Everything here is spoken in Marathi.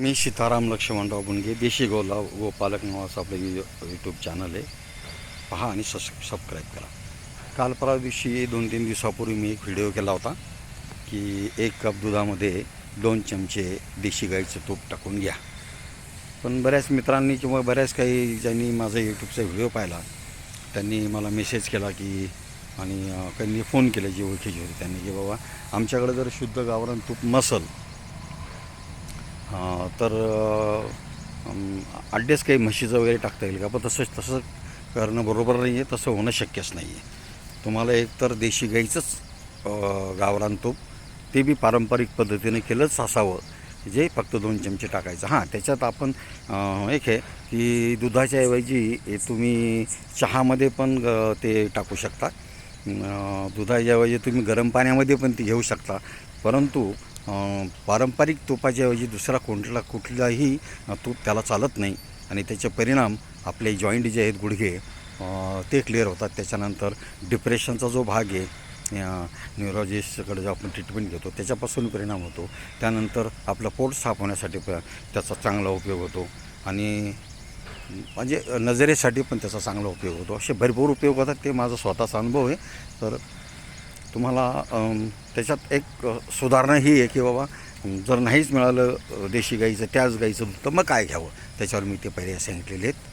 मी सीताराम लक्ष्मणराव बुणगे देशी गोला गोपालक नावाचं आपलं यू यूट्यूब चॅनल आहे. पहा आणि सस सबस्क्राईब करा. काल परवा दिवशी दोन तीन दिवसापूर्वी मी एक व्हिडिओ केला होता की एक कप दुधामध्ये दोन चमचे देशी गाईचं तूप टाकून घ्या. पण बऱ्याच मित्रांनी किंवा बऱ्याच काही ज्यांनी माझा यूट्यूबचा व्हिडिओ पाहिला त्यांनी मला मेसेज केला की आणि त्यांनी फोन केले जे ओळखीचे होते त्यांनी की बाबा आमच्याकडे जर शुद्ध गावरान तूप नसल तर अड्डेच काही म्हशीचं वगैरे टाकता येईल का? पण तसं तसं करणं बरोबर नाही आहे तसं होणं शक्यच नाही आहे तुम्हाला एकतर देशी गाईचंच गावरान तूप ते बी पारंपरिक पद्धतीने केलंच असावं जे फक्त दोन चमचे टाकायचं. हां त्याच्यात आपण एक आहे की दुधाच्या ऐवजी तुम्ही चहामध्ये पण ते टाकू शकता. दुधाच्याऐवजी दुधाच्या ऐवजी तुम्ही गरम पाण्यामध्ये पण ते घेऊ शकता. परंतु पारंपरिक तुपाच्याऐवजी दुसरा कोणता कुठलाही तूप त्याला चालत नाही. आणि त्याचे परिणाम आपले जॉईंट जे आहेत गुडघे ते क्लिअर होतात. त्याच्यानंतर डिप्रेशनचा जो भाग आहे न्यूरोलॉजिस्टकडे जो आपण ट्रीटमेंट घेतो त्याच्यापासून परिणाम होतो. त्यानंतर आपलं पोट साफ होण्यासाठी प त्याचा चांगला उपयोग होतो. आणि म्हणजे नजरेसाठी पण त्याचा चांगला उपयोग होतो. असे भरपूर उपयोग होतात. ते माझा स्वतःचा अनुभव आहे. तर तुम्हाला त्याच्यात एक सुधारणा ही आहे की बाबा जर नाहीच मिळालं देशी गाईचं त्याच गाईचं दूध तर मग काय घ्यावं? त्याच्यावर मी ते पहिले सांगितलेले आहेत.